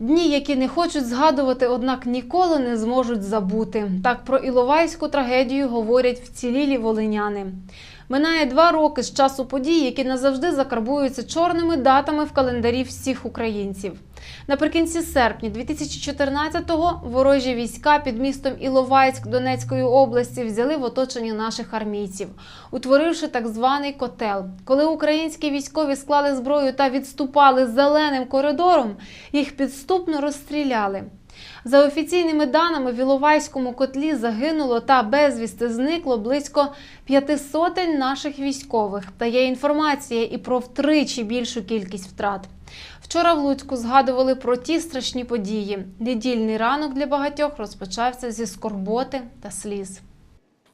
Дні, які не хочуть згадувати, однак ніколи не зможуть забути. Так про Іловайську трагедію говорять вцілілі волиняни. Минає два роки з часу подій, які назавжди закарбуються чорними датами в календарі всіх українців. Наприкінці серпня 2014-го ворожі війська під містом Іловайськ Донецької області взяли в оточення наших армійців, утворивши так званий котел. Коли українські військові склали зброю та відступали зеленим коридором, їх підступно розстріляли. За офіційними даними, в Іловайському котлі загинуло та безвісти зникло близько п'яти сотень наших військових. Та є інформація і про втричі більшу кількість втрат. Вчора в Луцьку згадували про ті страшні події. Недільний ранок для багатьох розпочався зі скорботи та сліз.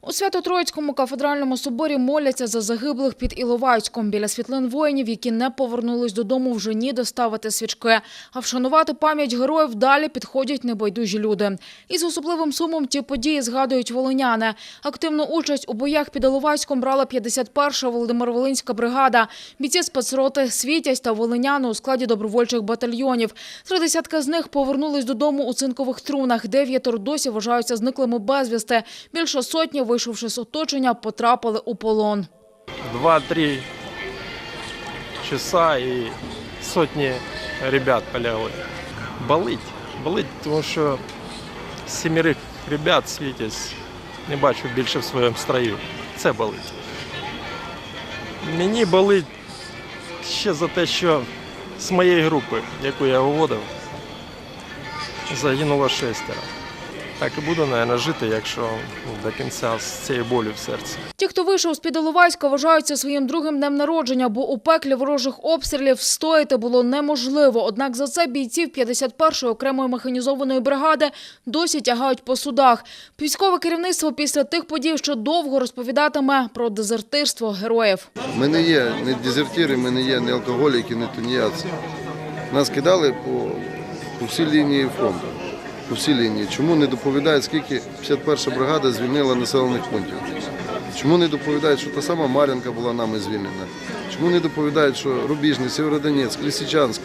У Свято-Троїцькому кафедральному соборі моляться за загиблих під Іловайськом біля світлин воїнів, які не повернулись додому вже ні доставити свічки. А вшанувати пам'ять героїв далі підходять небайдужі люди. І з особливим сумом ті події згадують волиняни. Активну участь у боях під Іловайськом брала 51-ша Володимир-Волинська бригада. Бійці спецроти Світязь та Волиняни у складі добровольчих батальйонів. Три десятка з них повернулись додому у цинкових трунах. Дев'ятеро досі вважаються зниклими безвісти. Більше сотні, вийшовши з оточення, потрапили у полон. Два-три часа і сотні ребят полягли. Болить, болить, тому що сімерих ребят світять не бачу більше в своєму строю. Це болить. Мені болить ще за те, що з моєї групи, яку я виводив, загинуло шестеро. Так і буду, мабуть, жити, якщо до кінця з цією болю в серці. Ті, хто вийшов з під Іловайська, вважаються своїм другим днем народження, бо у пеклі ворожих обстрілів стояти було неможливо. Однак за це бійців 51-ї окремої механізованої бригади досі тягають по судах. Військове керівництво після тих подій ще довго розповідатиме про дезертирство героїв. Ми не є не дезертири, ми не є не алкоголіки, не тунеядці. Нас кидали по, по всій лінії фронту. По всій лінії. Чому не доповідають, скільки 51 бригада звільнила населених пунктів? Чому не доповідають, що та сама Мар'їнка була нами звільнена? Чому не доповідають, що Рубіжний, Сєвєродонецьк, Лисичанськ,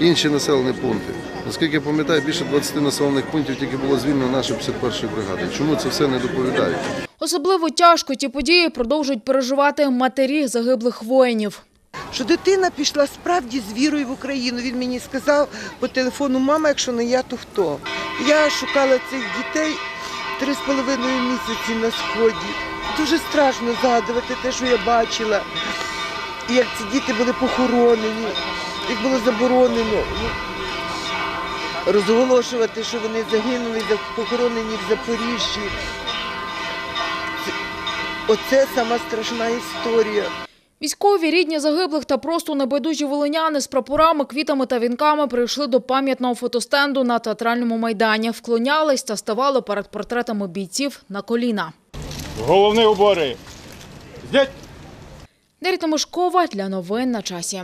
інші населені пункти? Наскільки пам'ятаю, більше 20 населених пунктів тільки було звільнено нашою 51 бригадою. Чому це все не доповідають? Особливо тяжко ті події продовжують переживати матері загиблих воїнів. Що дитина пішла справді з вірою в Україну. Він мені сказав по телефону, мама, якщо не я, то хто? Я шукала цих дітей три з половиною місяці на сході. Дуже страшно згадувати те, що я бачила, і як ці діти були похоронені, як було заборонено ну, розголошувати, що вони загинули, похоронені в Запоріжжі. Оце сама страшна історія. Військові, рідні загиблих та просто небайдужі волиняни з прапорами, квітами та вінками прийшли до пам'ятного фотостенду на театральному майдані, вклонялись та ставали перед портретами бійців на коліна. Головні убори. Здять! Неріта Мишкова для новин на часі.